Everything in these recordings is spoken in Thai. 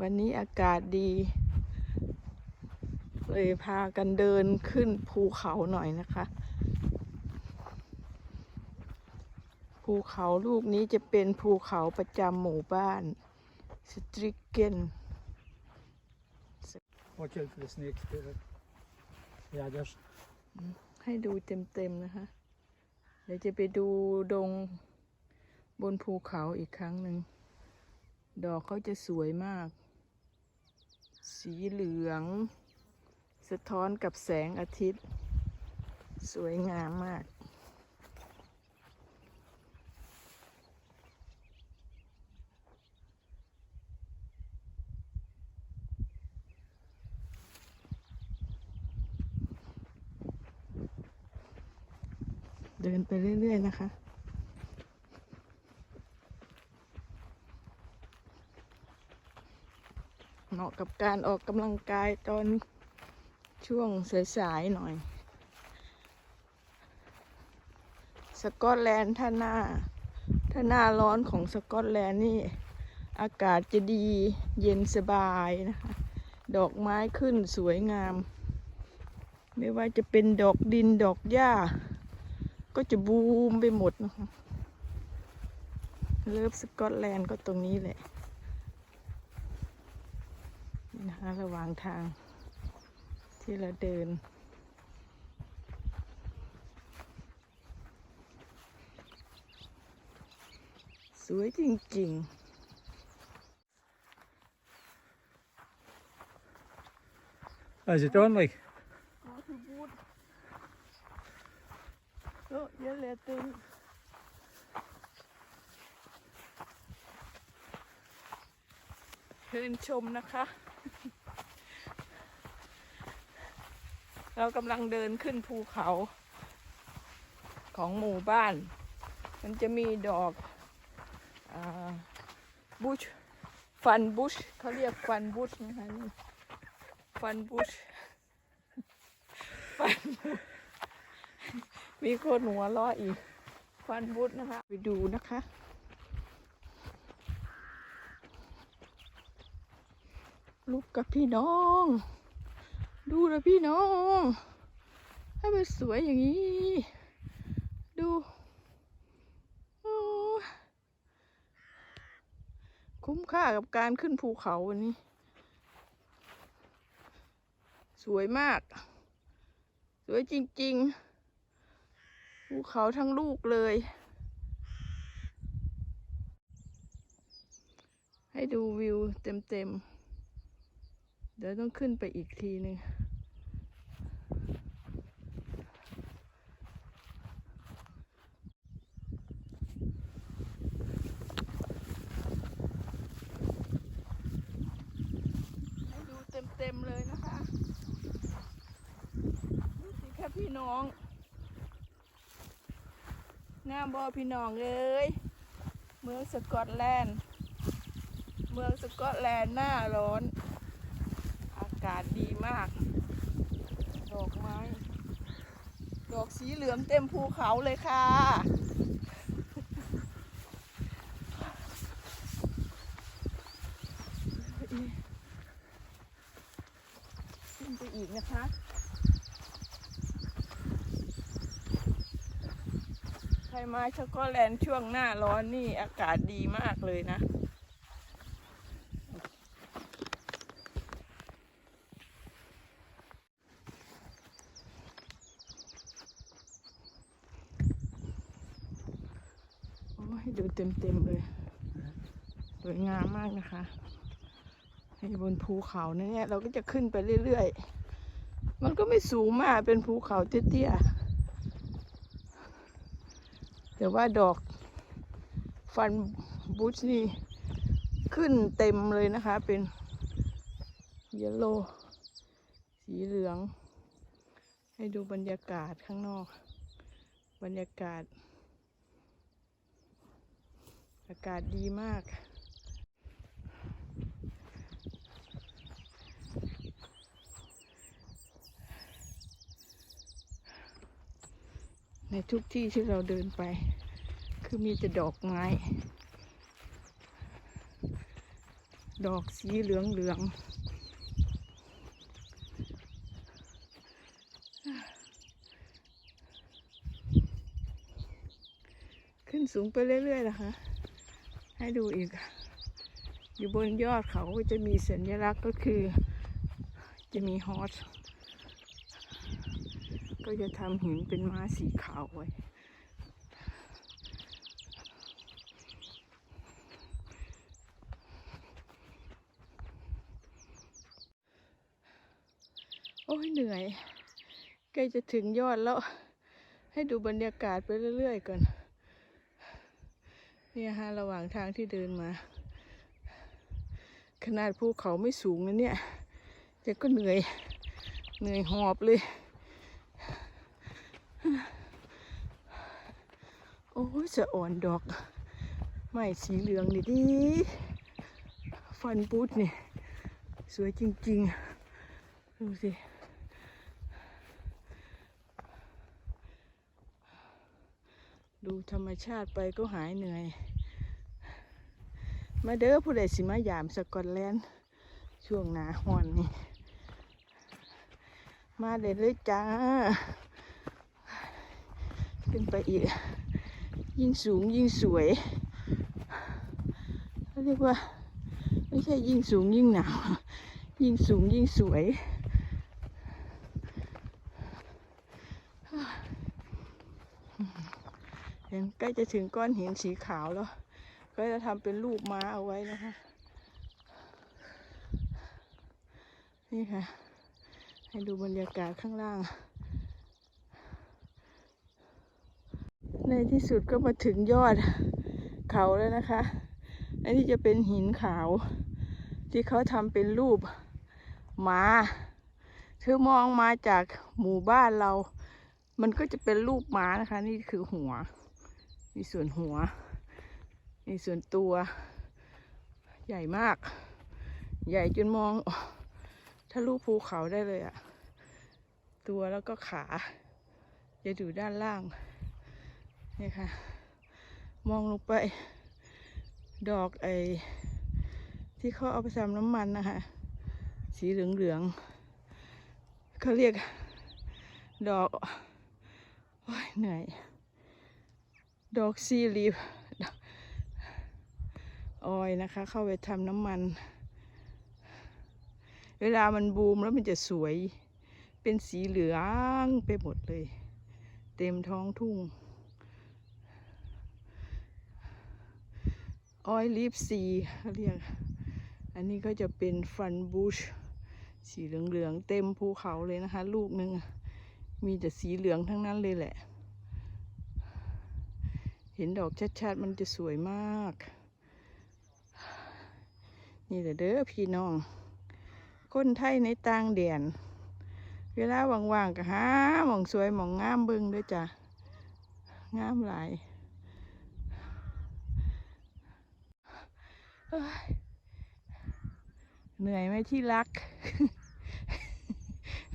วันนี้อากาศดี เลยพากันเดินขึ้นภูเขาหน่อยนะคะ ภูเขาลูกนี้จะเป็นภูเขาประจำหมู่บ้านสตริกเกน Watch out for the snakes, Peter. Yeah, there's ให้ดูเต็มๆนะคะ เดี๋ยวจะไปดูดงบนภูเขาอีกครั้งหนึ่ง ดอกเขาจะสวยมาก สีเหลือง สะท้อนกับแสงอาทิตย์ สวยงามมากเดินไปเรื่อย ๆ นะคะ เหมาะกับการออกกำลังกายตอนช่วงสายๆหน่อย สกอตแลนด์ถ้าหน้า ถ้าหน้าร้อนของสกอตแลนด์นี่ อากาศจะดีเย็นสบายนะคะ ดอกไม้ขึ้นสวยงาม ไม่ว่าจะเป็นดอกดินดอกหญ้า ก็จะบูมไปหมดนะคะ เลิฟสกอตแลนด์ก็ตรงนี้แหละนี่นะคะ ระหว่างทางที่เราเดิน สวยจริง How's it on, like? ๆก็คือบูดเยอะเยอะเลยตึงเชิญชมนะคะ เรากำลังเดินขึ้นภูเขา ของหมู่บ้าน มันจะมีดอกอบุชฟันบุชเขาเรียกฟันบุชนะคะนี่ฟันบุชฟันบุชมีคนหัวล้ออีก ฟันบุชนะคะ ไปดูนะคะลูกกับพี่น้อง ดูนะพี่น้องให้มันสวยอย่างนี้ ดูคุ้มค่ากับการขึ้นภูเขาวันนี้ สวยมาก สวยจริง ๆ ภูเขาทั้งลูกเลย ให้ดูวิวเต็ม ๆ เดี๋ยวต้องขึ้นไปอีกทีหนึ่งให้ดูเต็มๆเลยนะคะดูสิค่ะพี่น้อง งามบอพี่น้องเอ้ย เมืองสกอตแลนด์ เมืองสกอตแลนด์หน้าร้อนากาศดีมาก ดอกไม้ ดอกสีเหลืองเต็มภูเขาเลยค่ะ ขึ้นไปอีกนะคะใครมาช็อกโกแลนช่วงหน้าร้อนนี่อากาศดีมากเลยนะ โอ้ให้ดู เต็มๆเลยสวยงามมากนะคะให้บนภูเขาเนี่ยเราก็จะขึ้นไปเรื่อยๆ มันก็ไม่สูงมากเป็นภูเขาเตี้ยๆ แต่ว่าดอกฟันบุชนี่ขึ้นเต็มเลยนะคะ เป็นเยลโล่สีเหลือง ให้ดูบรรยากาศข้างนอก บรรยากาศ อากาศดีมาก ในทุกที่ที่เราเดินไป คือมีแต่ดอกไม้ ดอกสีเหลืองเหลืองขึ้นสูงไปเรื่อยๆนะคะ ให้ดูอีก อยู่บนยอดเขาจะมีสัญลักษณ์ก็คือ จะมีฮอสก็จะทำหินเป็นม้าสีขาวไว้ โอ้ยเหนื่อยใกล้จะถึงยอดแล้ว ให้ดูบรรยากาศไปเรื่อยๆก่อน เนี่ยฮะระหว่างทางที่เดินมา ขนาดภูเขาไม่สูงนะเนี่ยแต่ก็เหนื่อย เหนื่อยหอบเลย โอ้ยจะอ่อนดอกไม้สีเหลืองนี่ดีฟันปุ๊ดนี่สวยจริง ๆ ดูสิ ดูธรรมชาติไปก็หายเหนื่อย มาเด้อผู้ใดสิมายามสกอตแลนด์ช่วงหนาหอนนี่ มาเด็ดเลยจ้า ขึ้นไปอีก ยิ่งสูงยิ่งสวยเขาเรียกว่า ไม่ใช่ยิ่งสูงยิ่งหนาว ยิ่งสูงยิ่งสวย เห็น ใกล้จะถึงก้อนหินสีขาวแล้ว ก็จะทำเป็นรูปม้าเอาไว้นะคะ นี่ค่ะ ให้ดูบรรยากาศข้างล่าง ในที่สุดก็มาถึงยอดเขาแล้วนะคะอันนี้จะเป็นหินขาว ที่เขาทำเป็นรูปม้าคือมองมาจากหมู่บ้านเรา มันก็จะเป็นรูปม้านะคะ นี่คือหัว มีส่วนหัว มีส่วนตัว ใหญ่มาก ใหญ่จนมองทะลุภูเขาได้เลยอะตัวแล้วก็ขาจะอยู่ด้านล่างนี่ค่ะ มองลงไป ดอกไอที่เขาเอาไปทำน้ำมันนะคะ สีเหลืองๆเขาเรียกดอก โอ้ยเหนื่อย ดอกซีลีฟออยนะคะ เข้าไปทำน้ำมัน เวลามันบูมแล้วมันจะสวย เป็นสีเหลืองไปหมดเลย เต็มท้องทุ่งออยลีฟซีเขาเรียก อันนี้ก็จะเป็นฟันบูช สีเหลืองๆเต็มภูเขาเลยนะคะ ลูกหนึ่งมีแต่สีเหลืองทั้งนั้นเลยแหละ เห็นดอกชัดๆมันจะสวยมาก นี่แหละเด้อพี่น้อง คนไทยในต่างแดนเวลาว่างๆก็หาหมองสวยหมองงามบิ่งด้วยจ้ะ งามหลายเหนื่อยไหมที่รัก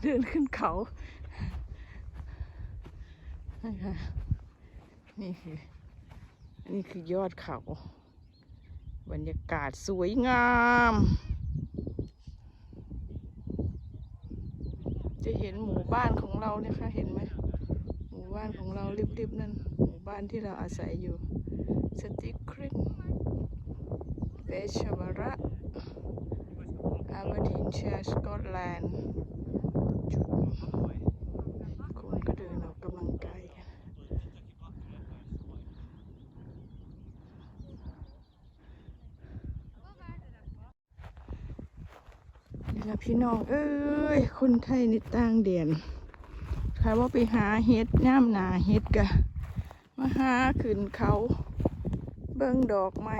เดินขึ้นเขานะคะนี่คือ นี่คือยอดเขา บรรยากาศสวยงาม จะเห็นหมู่บ้านของเราเนี่ยค่ะเห็นไหมหมู่บ้านของเราริบๆนั่นหมู่บ้านที่เราอาศัยอยู่สติครินเบชวาระอาบดินเชียสกอตแลนด์คนก็เดินออกกำลังกายกัน นี่ละ พี่น้องเอ้ย คนไทยในต่างแดนใครว่าไปหาเห็ดย่ามนาเห็ดกะมาหาขึ้นเขา เบิ้งดอกไม้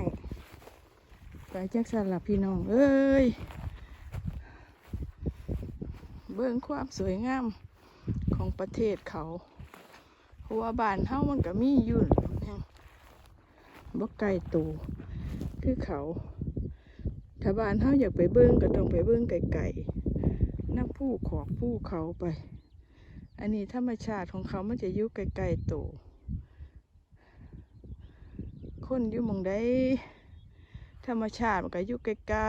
ไปแจักสันหละพี่น้องเอ้ย เบิ้งความสวยงามของประเทศเขาเพราะว่าบ้านเฮามันก็มีอยู่บ่ไกลตัวคือเขา ถ้าบ้านเฮาอยากไปเบิ้งก็ต้องไปเบิ้งไกลๆนักผู้ขอกผู้เขาไป อันนี้ธรรมชาติของเขามันจะอยู่ไกลๆโตวคนอยู่มองใดธรรมชาติมันก็อยู่ใกล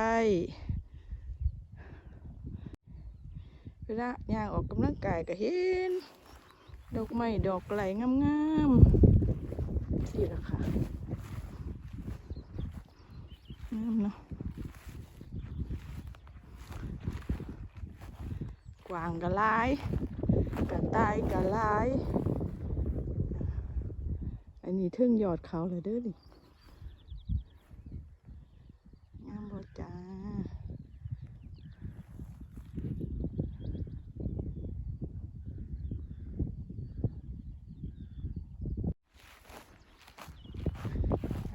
ๆเวลาย่างออกกำลังกายก็เห็น ดอกไม้ดอกไหลงามๆที่ละค่ะงามเนาะ กวางกะลายกระต่ายกะลาย อันนี้เทิงยอดเขาเลยเด้อนี่งามบ่จ้า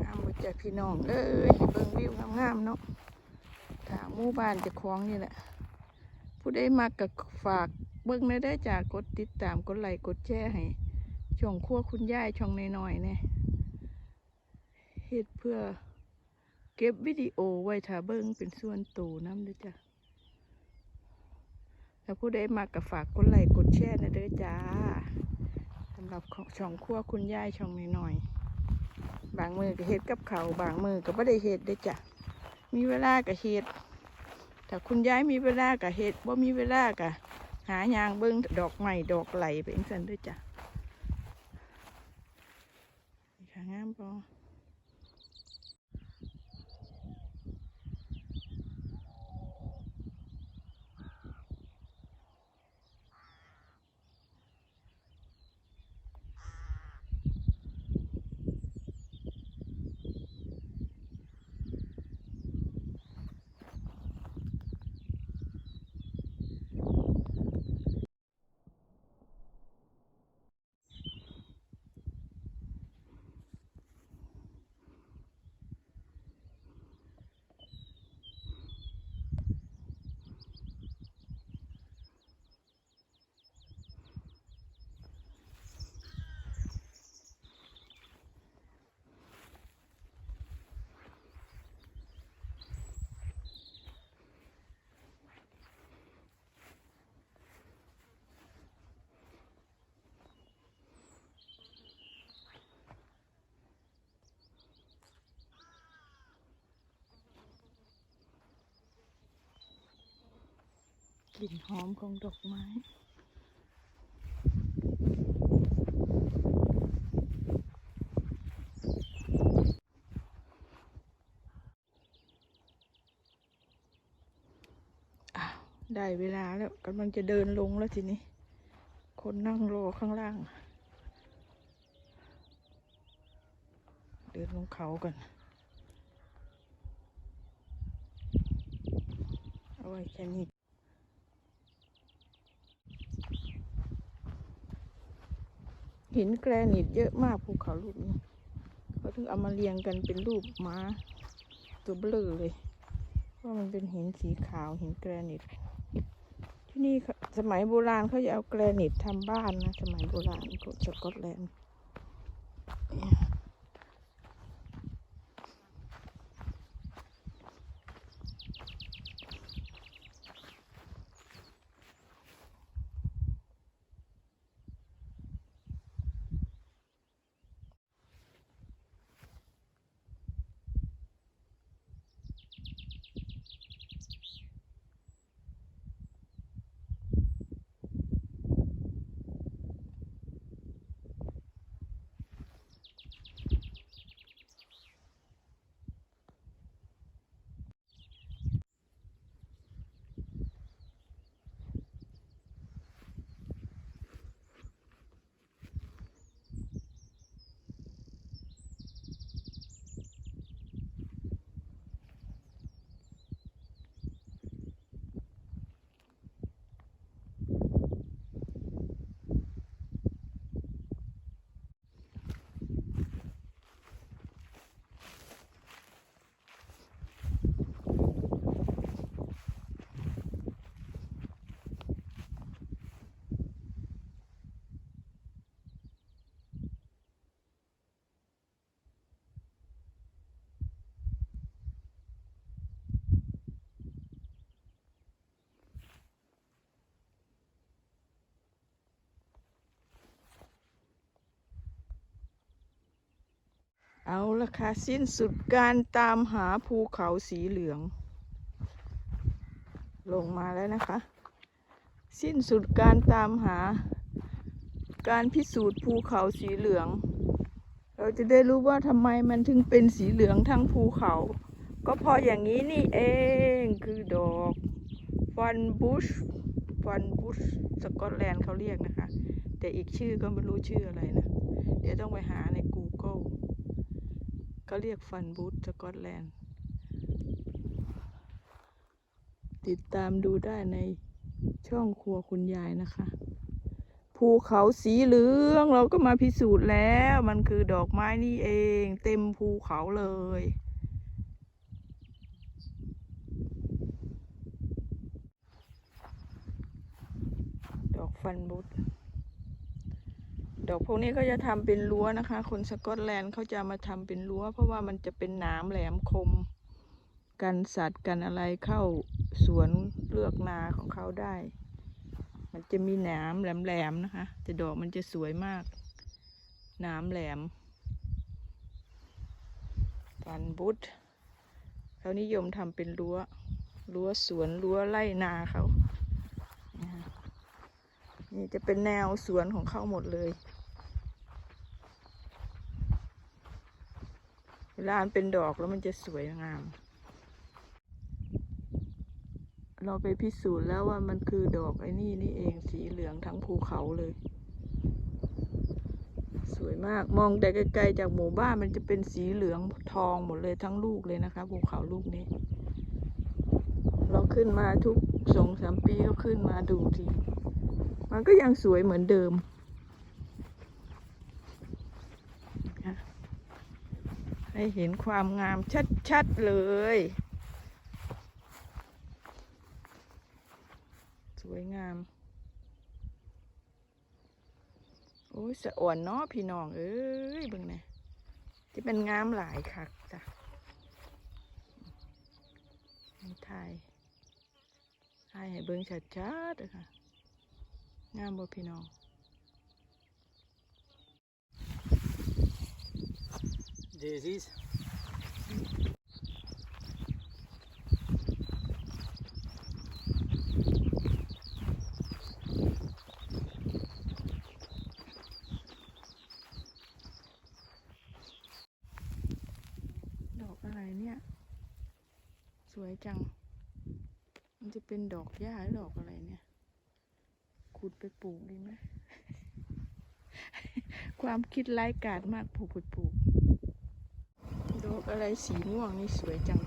งามบ่จ้าพี่น้องเอ้ยเบิ่งวิวงามๆเนาะถามหมู่บ้านจะคล้องนี่แหละ ผู้มักก็ฝากเบิ่งได้ได้จากกดติดตามกดไลค์กดแชร์ให้ช่องครัวคุณยายช่องน้อยๆเนี่ยเฮ็ดเพื่อเก็บวิดีโอไว้ถ้าเบิ่งเป็นส่วนตัวน้ำเด้อจ้ะถ้าผู้ใดมากก็ฝากกดไลค์กดแชร์นะเด้อจ้าสำหรับของช่องครัวคุณยายช่องน้อยๆบางมือก็เฮ็ดกับเขาบางมือก็ไม่ได้เฮ็ดเด้อจ้ะมีเวลาก็เฮ็ด ถ้าคุณยายมีเวลากะเฮ็ดบ่มีเวลากะหายางเบิ้งดอกใหม่ดอกไหลไปเองสันด้วยจ้ะนี่ค่ะงามปอ กลิ่นหอมของดอกไม้อ้าวได้เวลาแล้วกำลังจะเดินลงแล้วทีนี้ คนนั่งรอข้างล่าง เดินลงเขากันเอาไว้แค่นี้ หินแกรนิตเยอะมากภูเขาลูกนี้เขาถึงเอามาเรียงกันเป็นรูปม้าตัวเบลอเลยเพราะมันเป็นหินสีขาวหินแกรนิต ที่นี่สมัยโบราณเขาจะเอาแกรนิตทำบ้านนะ สมัยโบราณของสกอตแลนด์ เอาละค่ะ สิ้นสุดการตามหาภูเขาสีเหลือง ลงมาแล้วนะคะ สิ้นสุดการตามหา การพิสูจน์ภูเขาสีเหลือง เราจะได้รู้ว่าทำไมมันถึงเป็นสีเหลืองทั้งภูเขา ก็เพราะอย่างนี้นี่เองคือดอกฟันบุชฟันบุชสกอตแลนด์เขาเรียกนะคะ แต่อีกชื่อก็ไม่รู้ชื่ออะไรนะ เดี๋ยวต้องไปหาใน Google เรียกฟันบูธสกอตแลนด์ ติดตามดูได้ในช่องครัวคุณยายนะคะ ภูเขาสีเหลืองเราก็มาพิสูจน์แล้ว มันคือดอกไม้นี่เอง เต็มภูเขาเลยดอกฟันบุต ดอกพวกนี้ก็จะทำเป็นรั้วนะคะ คนสกอตแลนด์เขาจะมาทำเป็นรั้ว เพราะว่ามันจะเป็นหนามแหลมคม กันสัตว์กันอะไรเข้าสวนเลือกนาของเขาได้ มันจะมีหนามแหลมๆนะคะแต่ดอกมันจะสวยมาก หนามแหลมฟันบุตเขานิยมทำเป็นรั้ว รั้วสวนรั้วไร่นาเขานี่จะเป็นแนวสวนของเขาหมดเลย เวลามันเป็นดอกแล้วมันจะสวยงาม เราไปพิสูจน์แล้วว่ามันคือดอกไอ้นี่นี่เองสีเหลืองทั้งภูเขาเลย สวยมากมองแต่ไกลๆจากหมู่บ้านมันจะเป็นสีเหลืองทองหมดเลยทั้งลูกเลยนะคะภูเขาลูกนี้ เราขึ้นมาทุกสองสามปีก็ขึ้นมาดูทีมันก็ยังสวยเหมือนเดิมนะ ให้เห็นความงามชัดๆเลย สวยงาม โอ้ยสะอ่อนเนาะพี่น้อง เอ้ยเบิ่งแหน่จะเป็นงามหลายคักจ้ะนี่ถ่ายถ่ายให้เบิ่งชัดๆเลยค่ะ งามบ่พี่น้อง daisies ดอกอะไรเนี่ยสวยจัง มันจะเป็นดอกหญ้าหรือดอกอะไรเนี่ย ขุดไปปลูกดีไหม ความคิดไร้กาจมากปลูกไปปลูก ดอกอะไรสีม่วงนี่สวยจัง